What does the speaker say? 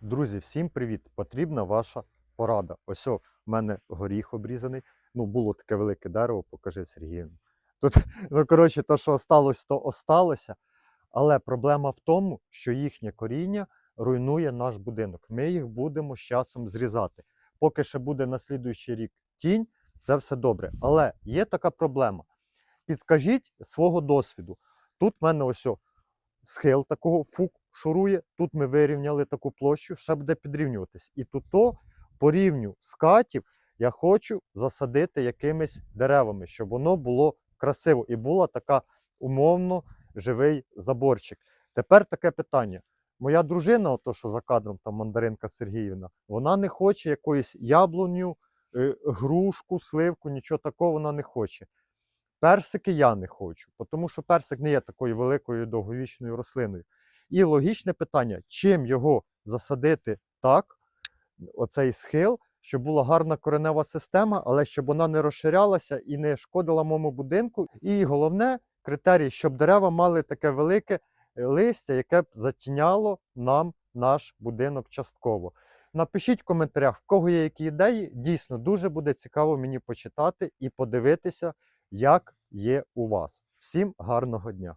Друзі, всім привіт! Потрібна ваша порада. Ось в мене горіх обрізаний. Ну, було таке велике дерево, покажи Сергію. Тут, ну коротше, то, що осталось, то осталося. Але проблема в тому, що їхнє коріння руйнує наш будинок. Ми їх будемо з часом зрізати. Поки ще буде на слідуючий рік тінь, це все добре. Але є така проблема. Підскажіть свого досвіду. Тут в мене ось схил такого фук шурує. Тут ми вирівняли таку площу, ще буде підрівнюватись. І тут то по рівню скатів я хочу засадити якимись деревами, щоб воно було красиво і була така умовно живий заборчик. Тепер таке питання. Моя дружина, ото що за кадром, там мандаринка Сергіївна, вона не хоче якоїсь яблуню, е, грушку, сливку, нічого такого вона не хоче. Персики я не хочу, тому що персик не є такою великою довговічною рослиною. І логічне питання, чим його засадити так, оцей схил, щоб була гарна коренева система, але щоб вона не розширялася і не шкодила моєму будинку. І головне критерій, щоб дерева мали таке велике е, листя, яке б затіняло нам наш будинок частково. Напишіть в коментарях, в кого є які ідеї. Дійсно, дуже буде цікаво мені почитати і подивитися, як є у вас. Всім гарного дня!